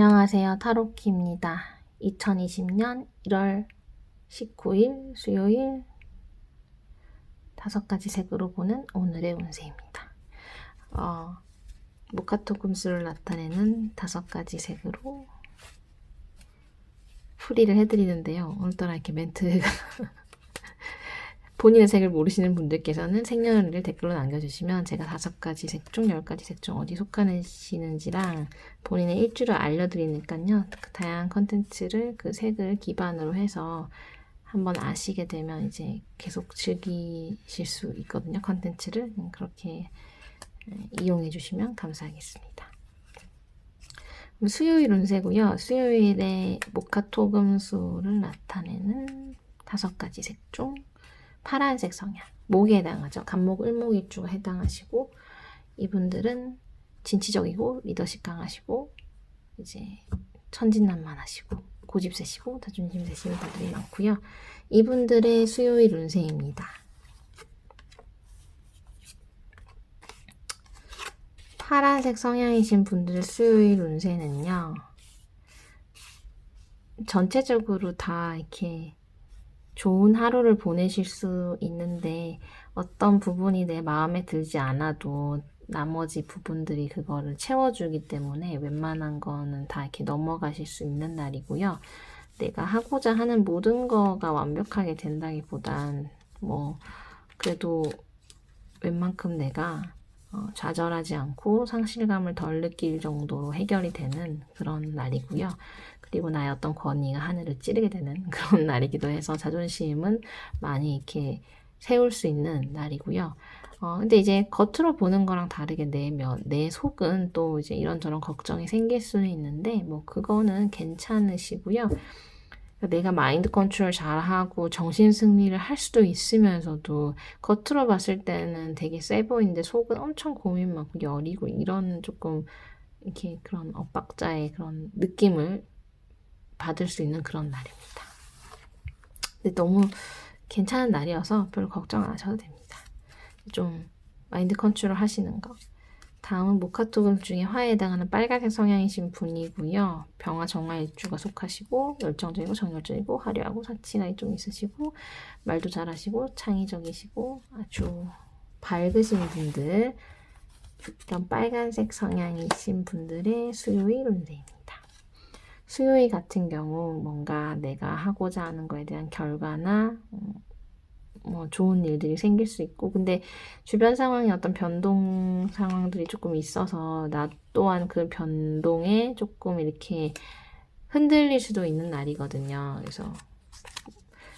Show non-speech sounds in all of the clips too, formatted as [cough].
안녕하세요. 타로키입니다. 2020년 1월 19일 수요일 다섯 가지 색으로 보는 오늘의 운세입니다. 어, 모카토 금수를 나타내는 다섯 가지 색으로 풀이를 해드리는데요. 오늘따라 이렇게 멘트가 [laughs] 본인의 색을 모르시는 분들께서는 생년월일을 댓글로 남겨주시면 제가 다섯 가지 색 중, 열 가지 색 중 어디 속하시는지랑 본인의 일주를 알려드리니까요. 그 다양한 컨텐츠를 그 색을 기반으로 해서 한번 아시게 되면 이제 계속 즐기실 수 있거든요. 컨텐츠를. 음, 그렇게 이용해 주시면 감사하겠습니다. 수요일 운세고요. 수요일에 모카토금수를 나타내는 다섯 가지 색중 파란색 성향, 목에 해당하죠. 간목, 을목 일주가 해당하시고 이분들은 진취적이고 리더십 강하시고 이제 천진난만하시고 고집 세시고 자존심 세시는 분들이 많고요. 이분들의 수요일 운세입니다. 파란색 성향이신 분들 수요일 운세는요. 전체적으로 다 이렇게 좋은 하루를 보내실 수 있는데 어떤 부분이 내 마음에 들지 않아도 나머지 부분들이 그거를 채워주기 때문에 웬만한 거는 다 이렇게 넘어가실 수 있는 날이고요. 내가 하고자 하는 모든 거가 완벽하게 된다기보단 뭐 그래도 웬만큼 내가 어, 좌절하지 않고 상실감을 덜 느낄 정도로 해결이 되는 그런 날이고요. 그리고 나의 어떤 권위가 하늘을 찌르게 되는 [laughs] 그런 날이기도 해서 자존심은 많이 이렇게 세울 수 있는 날이고요. 어, 근데 이제 겉으로 보는 거랑 다르게 내 면, 내 속은 또 이제 이런저런 걱정이 생길 수는 있는데, 뭐, 그거는 괜찮으시고요. 내가 마인드 컨트롤 잘 하고 정신 승리를 할 수도 있으면서도 겉으로 봤을 때는 되게 세 보이는데 속은 엄청 고민 많고 여리고 이런 조금 이렇게 그런 엇박자의 그런 느낌을 받을 수 있는 그런 날입니다. 근데 너무 괜찮은 날이어서 별로 걱정 안 하셔도 됩니다. 좀 마인드 컨트롤 하시는 거. 다음은 모카토금 중에 화에 해당하는 빨간색 성향이신 분이고요. 병화 정화 일주가 속하시고 열정적이고 정열적이고 화려하고 사치가 좀 있으시고 말도 잘하시고 창의적이시고 아주 밝으신 분들 이런 빨간색 성향이신 분들의 수요일 운세입니다. 수요일 같은 경우 뭔가 내가 하고자 하는 거에 대한 결과나 음, 뭐 좋은 일들이 생길 수 있고 근데 주변 상황에 어떤 변동 상황들이 조금 있어서 나 또한 그 변동에 조금 이렇게 흔들릴 수도 있는 날이거든요. 그래서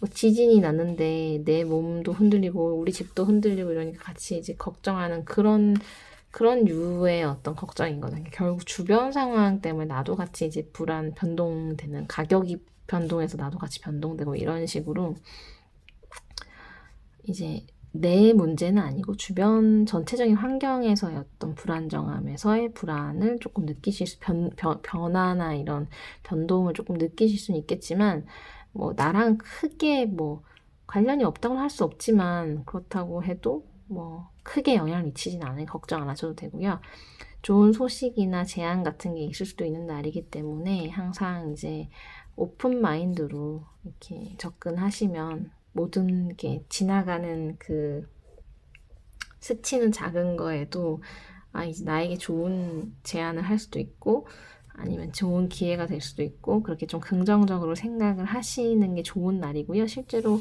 뭐 지진이 났는데 내 몸도 흔들리고 우리 집도 흔들리고 이러니까 같이 이제 걱정하는 그런 그런 유의 어떤 걱정이거든요. 결국 주변 상황 때문에 나도 같이 이제 불안 변동되는 가격이 변동해서 나도 같이 변동되고 이런 식으로 이제 내 문제는 아니고 주변 전체적인 환경에서의 어떤 불안정함에서의 불안을 조금 느끼실 수, 변, 변, 변화나 이런 변동을 조금 느끼실 수는 있겠지만, 뭐, 나랑 크게 뭐, 관련이 없다고 할 수 없지만, 그렇다고 해도 뭐 크게 영향을 미치진 않으니 걱정 안 하셔도 되고요. 좋은 소식이나 제안 같은 게 있을 수도 있는 날이기 때문에 항상 이제 오픈 마인드로 이렇게 접근하시면 모든 게 지나가는 그 스치는 작은 거에도 아, 이제 나에게 좋은 제안을 할 수도 있고 아니면 좋은 기회가 될 수도 있고 그렇게 좀 긍정적으로 생각을 하시는 게 좋은 날이고요. 실제로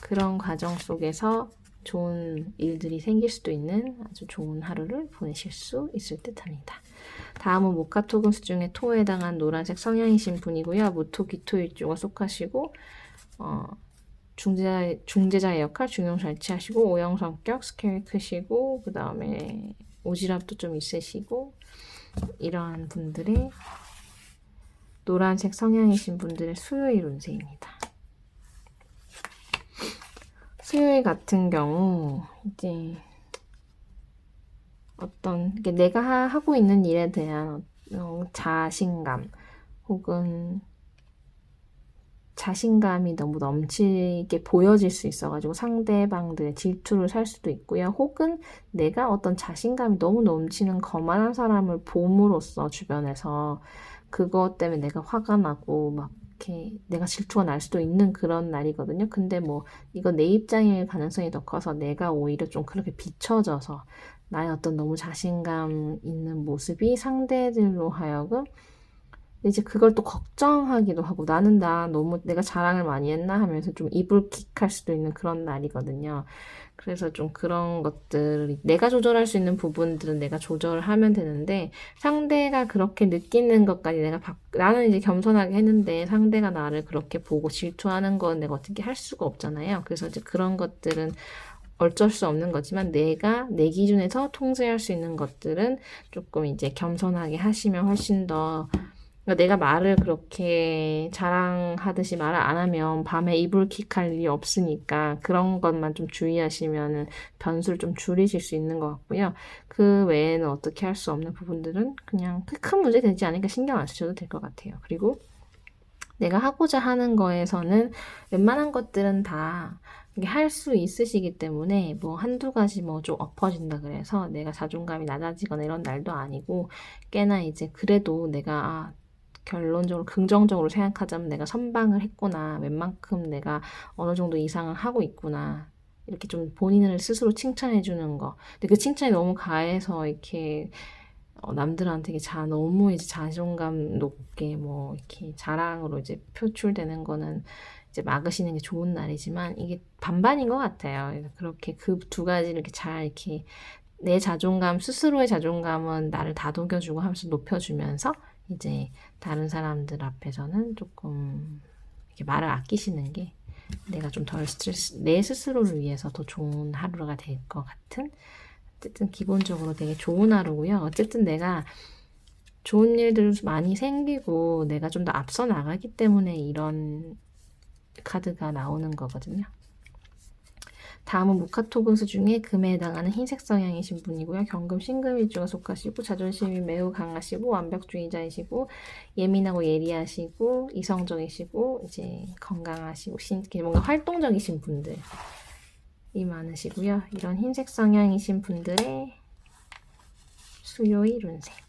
그런 과정 속에서 좋은 일들이 생길 수도 있는 아주 좋은 하루를 보내실 수 있을 듯 합니다. 다음은 모카토금수 중에 토에 해당한 노란색 성향이신 분이고요. 무토 기토일주가 속하시고 어, 중재자, 중재자의 역할 중용 잘 취하시고 오형 성격 스케일 크시고 그 다음에 오지랖도 좀 있으시고 이러한 분들의 노란색 성향이신 분들의 수요일 운세입니다. 수요일 같은 경우 이제 어떤 내가 하고 있는 일에 대한 어, 자신감 혹은 자신감이 너무 넘치게 보여질 수 있어가지고 상대방들의 질투를 살 수도 있고요. 혹은 내가 어떤 자신감이 너무 넘치는 거만한 사람을 봄으로써 주변에서 그것 때문에 내가 화가 나고 막 이렇게 내가 질투가 날 수도 있는 그런 날이거든요. 근데 뭐 이거 내 입장일 가능성이 더 커서 내가 오히려 좀 그렇게 비춰져서 나의 어떤 너무 자신감 있는 모습이 상대들로 하여금 이제 그걸 또 걱정하기도 하고 나는 나 너무 내가 자랑을 많이 했나 하면서 좀 이불킥할 수도 있는 그런 날이거든요. 그래서 좀 그런 것들 내가 조절할 수 있는 부분들은 내가 조절하면 되는데 상대가 그렇게 느끼는 것까지 내가 바, 나는 이제 겸손하게 했는데 상대가 나를 그렇게 보고 질투하는 건 내가 어떻게 할 수가 없잖아요. 그래서 이제 그런 것들은 어쩔 수 없는 거지만 내가 내 기준에서 통제할 수 있는 것들은 조금 이제 겸손하게 하시면 훨씬 더 그러니까 내가 말을 그렇게 자랑하듯이 말을 안 하면 밤에 이불킥할 일이 없으니까 그런 것만 좀 주의하시면 변수를 좀 줄이실 수 있는 것 같고요. 그 외에는 어떻게 할 수 없는 부분들은 그냥 큰 문제 되지 않으니까 신경 안 쓰셔도 될 것 같아요. 그리고 내가 하고자 하는 거에서는 웬만한 것들은 다 할수 있으시기 때문에 뭐 한두 가지 뭐 좀 엎어진다 그래서 내가 자존감이 낮아지거나 이런 날도 아니고 꽤나 이제 그래도 내가 아, 결론적으로 긍정적으로 생각하자면 내가 선방을 했구나. 웬만큼 내가 어느 정도 이상을 하고 있구나. 이렇게 좀 본인을 스스로 칭찬해 주는 거. 근데 그 칭찬이 너무 가해서 이렇게 어, 남들한테 자 너무 이제 자존감 높게 뭐 이렇게 자랑으로 이제 표출되는 거는 이제 막으시는 게 좋은 날이지만 이게 반반인 것 같아요. 그렇게 그 두 가지를 이렇게 잘 이렇게 내 자존감 스스로의 자존감은 나를 다독여주고 하면서 높여주면서 이제 다른 사람들 앞에서는 조금 이렇게 말을 아끼시는 게 내가 좀 덜 스트레스, 내 스스로를 위해서 더 좋은 하루가 될 것 같은 어쨌든 기본적으로 되게 좋은 하루고요. 어쨌든 내가 좋은 일들 많이 생기고 내가 좀 더 앞서 나가기 때문에 이런 카드가 나오는 거거든요. 다음은 무카토금수 중에 금에 해당하는 흰색 성향이신 분이고요. 경금, 신금 일주가 속하시고 자존심이 매우 강하시고 완벽주의자이시고 예민하고 예리하시고 이성적이시고 이제 건강하시고 신, 뭔가 활동적이신 분들이 많으시고요. 이런 흰색 성향이신 분들의 수요일 운세.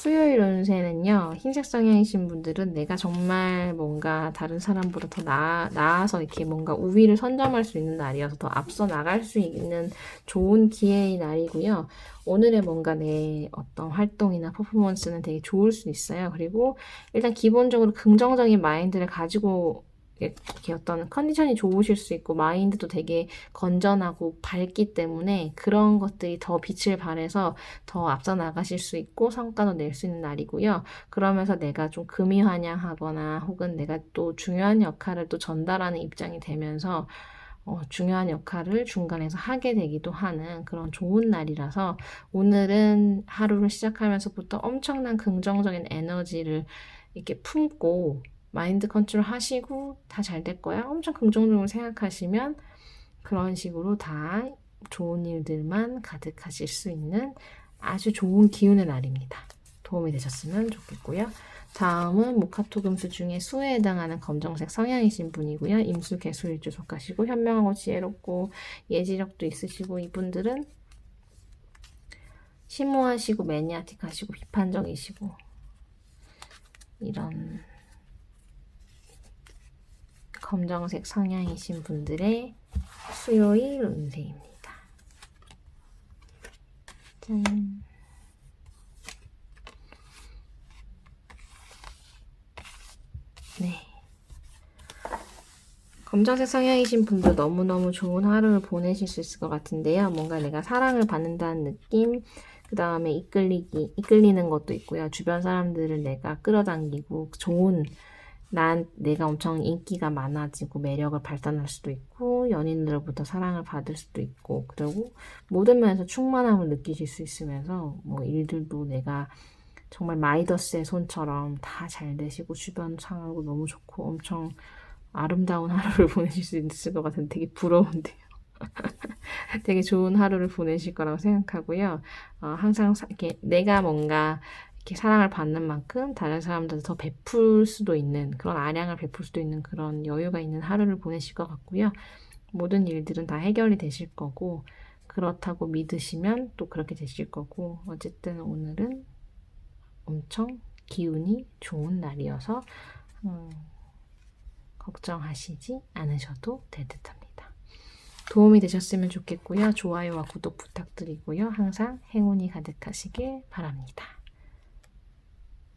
수요일 운세는요, 흰색 성향이신 분들은 내가 정말 뭔가 다른 사람보다 더 나아, 나아서 이렇게 뭔가 우위를 선점할 수 있는 날이어서 더 앞서 나갈 수 있는 좋은 기회의 날이고요. 오늘의 뭔가 내 어떤 활동이나 퍼포먼스는 되게 좋을 수 있어요. 그리고 일단 기본적으로 긍정적인 마인드를 가지고 이렇게 어떤 컨디션이 좋으실 수 있고 마인드도 되게 건전하고 밝기 때문에 그런 것들이 더 빛을 발해서 더 앞서 나가실 수 있고 성과도 낼 수 있는 날이고요. 그러면서 내가 좀 금이 환영하거나 혹은 내가 또 중요한 역할을 또 전달하는 입장이 되면서 어, 중요한 역할을 중간에서 하게 되기도 하는 그런 좋은 날이라서 오늘은 하루를 시작하면서부터 엄청난 긍정적인 에너지를 이렇게 품고 마인드 컨트롤 하시고 다 잘 될 거야. 엄청 긍정적으로 생각하시면 그런 식으로 다 좋은 일들만 가득하실 수 있는 아주 좋은 기운의 날입니다. 도움이 되셨으면 좋겠고요. 다음은 모카토 금수 중에 수에 해당하는 검정색 성향이신 분이고요. 임수 개수일주 속하시고 현명하고 지혜롭고 예지력도 있으시고 이분들은 심오하시고 매니아틱하시고 비판적이시고 이런 검정색 성향이신 분들의 수요일 운세입니다. 짠. 네. 검정색 성향이신 분들 너무너무 좋은 하루를 보내실 수 있을 것 같은데요. 뭔가 내가 사랑을 받는다는 느낌, 그 다음에 이끌리기, 이끌리는 것도 있고요. 주변 사람들을 내가 끌어당기고 좋은 난 내가 엄청 인기가 많아지고 매력을 발산할 수도 있고 연인들로부터 사랑을 받을 수도 있고 그리고 모든 면에서 충만함을 느끼실 수 있으면서 뭐 일들도 내가 정말 마이더스의 손처럼 다 잘 되시고 주변 상황도 너무 좋고 엄청 아름다운 [laughs] 하루를 보내실 수 있을 것 같은데 되게 부러운데요. [laughs] 되게 좋은 하루를 보내실 거라고 생각하고요. 어, 항상 이렇게 내가 뭔가 이렇게 사랑을 받는 만큼 다른 사람들도 더 베풀 수도 있는 그런 아량을 베풀 수도 있는 그런 여유가 있는 하루를 보내실 것 같고요. 모든 일들은 다 해결이 되실 거고 그렇다고 믿으시면 또 그렇게 되실 거고 어쨌든 오늘은 엄청 기운이 좋은 날이어서 음, 걱정하시지 않으셔도 될 듯합니다. 도움이 되셨으면 좋겠고요. 좋아요와 구독 부탁드리고요. 항상 행운이 가득하시길 바랍니다.